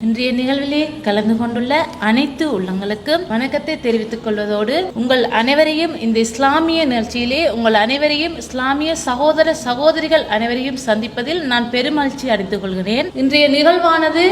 இன்றைய நிகழ்விலே கலந்து கொண்டுள்ள அனைத்து உள்ளங்களுக்கும் வணக்கத்தை தெரிவித்துக் கொள்வதோடு உங்கள் அனைவரையும் இந்த இஸ்லாமிய நிகழ்ச்சியிலே உங்கள் அனைவரையும் இஸ்லாமிய சகோதர சகோதரிகள் அனைவரையும் சந்திப்பதில் நான் பெருமகிழ்ச்சி அடைந்து கொள்கிறேன் இன்றைய நிகழ்வானது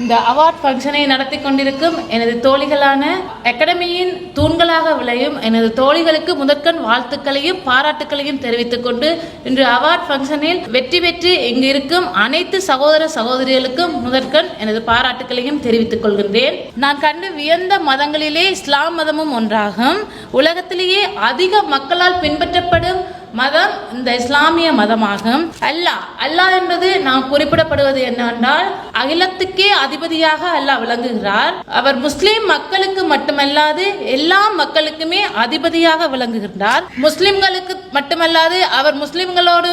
இந்த அவார்ட் ஃபங்க்ஷனை நடத்தி கொண்டிருக்கும் எனது தோழிகளான அகாடமியின் தூண்களாக விளையும் எனது தோழிகளுக்கு முதற்கண் வாழ்த்துக்களையும் பாராட்டுக்களையும் தெரிவித்துக் கொண்டு இன்று அவார்ட் ஃபங்க்ஷனில் வெற்றி பெற்று இங்கு இருக்கும் அனைத்து சகோதர சகோதரிகளுக்கும் முதற்கண் எனது பாராட்டுக்களையும் தெரிவித்துக் கொள்கின்றேன். நான் கண்டு வியந்த மதங்களிலே இஸ்லாம் மதமும் ஒன்றாகும். உலகத்திலேயே அதிக மக்களால் பின்பற்றப்படும் மதம் இந்த இஸ்லாமிய மதமாகும். அல்லாஹ் அல்லாஹ் என்பது நாம் குறிப்பிடப்படுவது என்னவென்றால் அகிலத்துக்கே அதிபதியாக அல்லாஹ் விளங்குகிறார். அவர் முஸ்லிம் மக்களுக்கு மட்டுமல்லாது எல்லா மக்களுக்குமே அதிபதியாக விளங்குகின்றார். முஸ்லிம்களுக்கு மட்டுமல்லாது அவர் முஸ்லிம்களோடு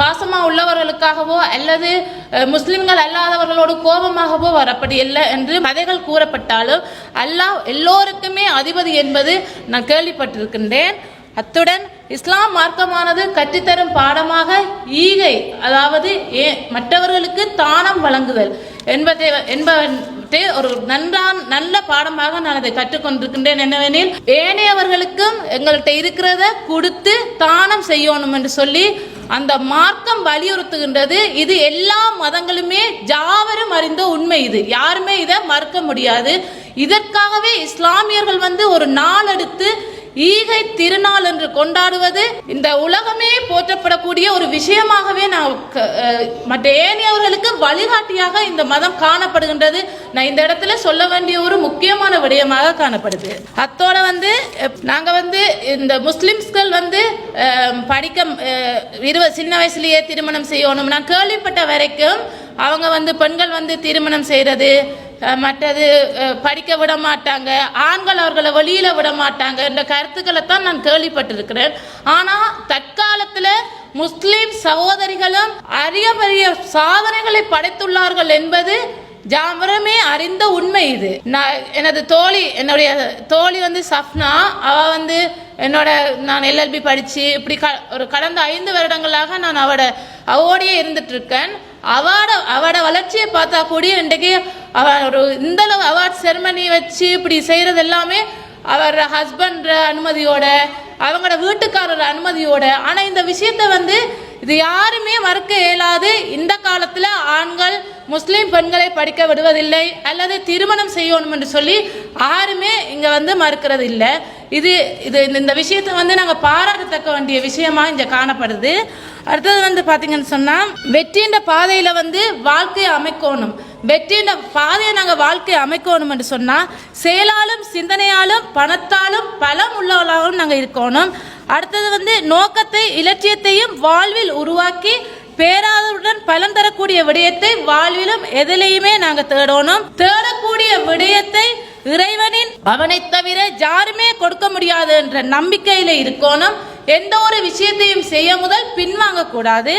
பாசமா உள்ளவர்களுக்காகவோ அல்லது முஸ்லிம்கள் அல்லாதவர்களோடு கோபமாகவோ அவர் அப்படி இல்லை என்று கதைகள் கூறப்பட்டாலும் அல்லாஹ் எல்லோருக்குமே அதிபதி என்பது நான் கேள்விப்பட்டிருக்கின்றேன். அத்துடன் இஸ்லாம் மார்க்கமானது கற்றுத்தரும் பாடமாக ஈகை அதாவது ஏ மற்றவர்களுக்கு தானம் வழங்குதல் என்பதை என்பதை ஒரு நன்றான் நல்ல பாடமாக நான் அதை கற்றுக்கொண்டிருக்கின்றேன். என்னவெனில் ஏனையவர்களுக்கும் எங்கள்கிட்ட இருக்கிறத கொடுத்து தானம் செய்யணும் என்று சொல்லி அந்த மார்க்கம் வலியுறுத்துகின்றது. இது எல்லா மதங்களுமே ஜாவரும் அறிந்த உண்மை இது. யாருமே இதை மறுக்க முடியாது. இதற்காகவே இஸ்லாமியர்கள் வந்து ஒரு நாள் எடுத்து ஈகை திருநாள் என்று கொண்டாடுவது இந்த உலகமே போற்றப்படக்கூடிய ஒரு விஷயமாகவே நான் க- மற்ற ஏனையவர்களுக்கு வழிகாட்டியாக இந்த மதம் காணப்படுகின்றது. நான் இந்த இடத்துல சொல்ல வேண்டிய ஒரு முக்கியமான விடயமாக காணப்படுது. அத்தோட வந்து நாங்கள் நாங்க வந்து இந்த முஸ்லிம்ஸ்கள் வந்து படிக்க அஹ், இருபது சின்ன வயசுலயே திருமணம் செய்யணும் நான் கேள்விப்பட்ட வரைக்கும் அவங்க வந்து பெண்கள் வந்து திருமணம் செய்யறது மற்றது படிக்க விட மாட்டாங்க. ஆண்கள் அவர்களை வெளியில் விட மாட்டாங்க. என்ற கருத்துக்களை தான் நான் கேள்விப்பட்டிருக்கிறேன். ஆனால் தற்காலத்தில் முஸ்லீம் சகோதரிகளும் அரிய பெரிய சாதனைகளை படைத்துள்ளார்கள் என்பது ஜாமரமே அறிந்த உண்மை இது. நான் எனது தோழி என்னுடைய தோழி வந்து சஃப்னா. அவ வந்து என்னோட நான் எல்எல்பி படித்து இப்படி க ஒரு கடந்த ஐந்து வருடங்களாக நான் அவட அவோடையே இருந்துட்டு இருக்கேன் அவட அவட வளர்ச்சியை பார்த்தா கூடிய இன்றைக்கு அவர் ஒரு இந்தளவு அவார்ட் செரமனி வச்சு இப்படி செய்கிறது எல்லாமே அவர் ஹஸ்பண்ட் அனுமதியோட அவங்களோட வீட்டுக்காரர் அனுமதியோட. ஆனால் இந்த விஷயத்தை வந்து இது யாருமே மறுக்க இயலாது. இந்த காலத்தில் ஆண்கள் முஸ்லீம் பெண்களை படிக்க விடுவதில்லை. அல்லது திருமணம் செய்யணும் என்று சொல்லி யாருமே இங்கே வந்து மறுக்கிறது இல்லை இது இது இந்த- இந்த விஷயத்தை வந்து நாங்கள் பாராட்டத்தக்க வேண்டிய விஷயமா இங்கே காணப்படுது. அடுத்தது வந்து பார்த்தீங்கன்னு சொன்னால் வெற்றின்ற பாதையில் வந்து வாழ்க்கையை அமைக்கணும். வெற்றின்ற பாதையை நாங்கள் வாழ்க்கையை அமைக்கணும் என்று சொன்னால் செயலாலும் சிந்தனையாலும் பணத்தாலும் பலம் உள்ளவர்களாகவும் நாங்கள் இருக்கணும். அடுத்தது வந்து நோக்கத்தை இலட்சியத்தையும் வாழ்வில் உருவாக்கி பேராதவுடன் பலன் தரக்கூடிய விடயத்தை வாழ்விலும் எதிலையுமே நாங்கள் தேடணும். தேடக்கூடிய விடயத்தை இறைவனின் அவனை தவிர யாருமே கொடுக்க முடியாது என்ற நம்பிக்கையில இருக்கணும். எந்த ஒரு விஷயத்தையும் செய்ய முதல் பின்வாங்கக்கூடாது.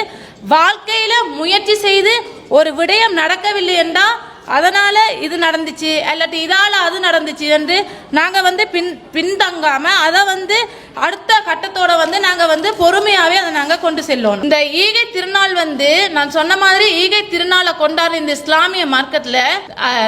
வாழ்க்கையில் முயற்சி செய்து ஒரு விடயம் நடக்கவில்லை என்றால் அதனால் இது நடந்துச்சு இல்லாட்டி இதால் அது நடந்துச்சு என்று நாங்கள் வந்து பின் பின்தங்காமல் அதை வந்து அடுத்த கட்டத்தோடு வந்து நாங்கள் வந்து பொறுமையாகவே அதை நாங்கள் கொண்டு செல்லணும். இந்த ஈகை திருநாள் வந்து நான் சொன்ன மாதிரி ஈகை திருநாளை கொண்டாடுற இந்த இஸ்லாமிய மார்க்கத்தில்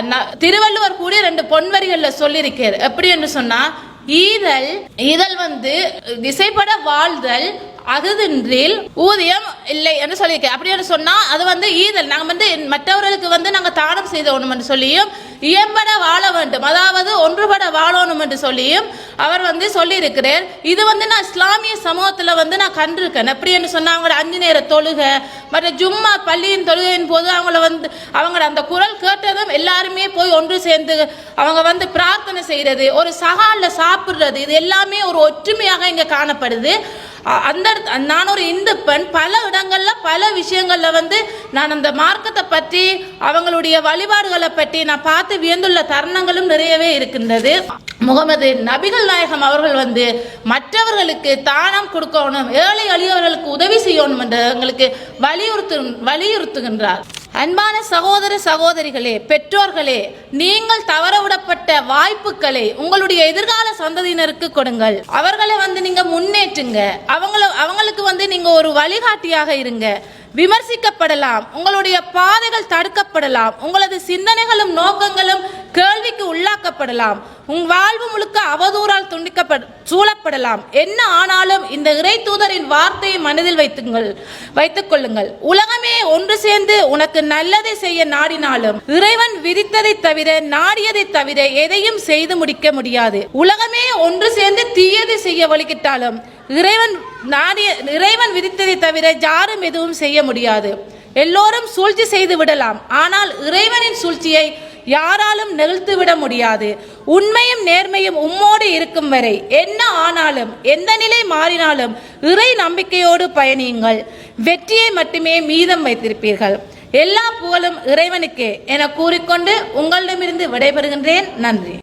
ந- திருவள்ளுவர் கூடிய ரெண்டு பொன்வரிகளில் சொல்லியிருக்கார் எப்படி என்று சொன்னால் ஈதல் ஈதல் வந்து திசைப்பட வாழ்தல் அகுதின்றில் ஊதியம் இல்லை என்று சொல்லியிருக்கேன் அப்படி என்று அது வந்து ஈதல். நாங்கள் வந்து மற்றவர்களுக்கு வந்து நாங்கள் தானம் செய்த ஒன்று சொல்லியும் இயம்பட வாழ வேண்டும். அதாவது ஒன்றுபட வாழணும் என்று சொல்லியும் அவர் வந்து சொல்லியிருக்கிறார். இது வந்து நான் இஸ்லாமிய சமூகத்தில் வந்து நான் கண்டிருக்கேன். எப்படி என்று சொன்னால் அவங்களோட அஞ்சு நேர தொழுகை மற்ற ஜும்மா பள்ளியின் தொழுகையின் போது அவங்கள வந்து அவங்களோட அந்த குரல் கேட்டதும் எல்லாருமே போய் ஒன்று சேர்ந்து அவங்க வந்து பிரார்த்தனை செய்கிறது ஒரு சகாலில் சாப்பிட்றது இது எல்லாமே ஒரு ஒற்றுமையாக இங்கே காணப்படுது. அந்த இடத்து- நான் ஒரு இந்து பெண் பல இடங்களில் பல விஷயங்களில் வந்து நான் அந்த மார்க்கத்தை பற்றி அவங்களுடைய வழிபாடுகளை பற்றி நான் பார்த்து வியந்துள்ள தருணங்களும் நிறையவே இருக்கின்றது. முகமது நபிகள் நாயகம் அவர்கள் வந்து மற்றவர்களுக்கு தானம் கொடுக்கணும் ஏழை எளியவர்களுக்கு உதவி செய்யணும் என்று எங்களுக்கு வலியுறுத்து வலியுறுத்துகின்றார். அன்பான சகோதர சகோதரிகளே பெற்றோர்களே நீங்கள் தவறவிடப்பட்ட வாய்ப்புகளை உங்களுடைய எதிர்கால சந்ததியினருக்கு கொடுங்கள். அவர்களை வந்து நீங்க முன்னேற்றுங்க. அவங்கள அவங்களுக்கு வந்து நீங்க ஒரு வழிகாட்டியாக இருங்க. விமர்சிக்கப்படலாம். உங்களுடைய பாதைகள் தடுக்கப்படலாம். உங்களது சிந்தனைகளும் நோக்கங்களும் கேள்விக்கு உள்ளாக்கப்படலாம். உன் வாழ்வு முழுக்க அவதூறால் துண்டிக்கப்பட சூழப்படலாம். என்ன ஆனாலும் இந்த இறை தூதரின் வார்த்தையை மனதில் வைத்துங்கள் வைத்துக் கொள்ளுங்கள். உலகமே ஒன்று சேர்ந்து உனக்கு நல்லதை செய்ய நாடினாலும் இறைவன் விதித்ததை தவிர நாடியதை தவிர எதையும் செய்து முடிக்க முடியாது. உலகமே ஒன்று சேர்ந்து தீயதை செய்ய வழிகிட்டாலும் இறைவன் நாடிய இறைவன் விதித்ததை தவிர யாரும் எதுவும் செய்ய முடியாது. எல்லோரும் சூழ்ச்சி செய்து விடலாம். ஆனால் இறைவனின் சூழ்ச்சியை யாராலும் நிகழ்த்துவிட முடியாது. உண்மையும் நேர்மையும் உம்மோடு இருக்கும் வரை என்ன ஆனாலும் எந்த நிலை மாறினாலும் இறை நம்பிக்கையோடு பயணியுங்கள். வெற்றியை மட்டுமே மீதம் வைத்திருப்பீர்கள். எல்லா புகழும் இறைவனுக்கே என கூறிக்கொண்டு உங்களிடமிருந்து விடைபெறுகின்றேன். நன்றி.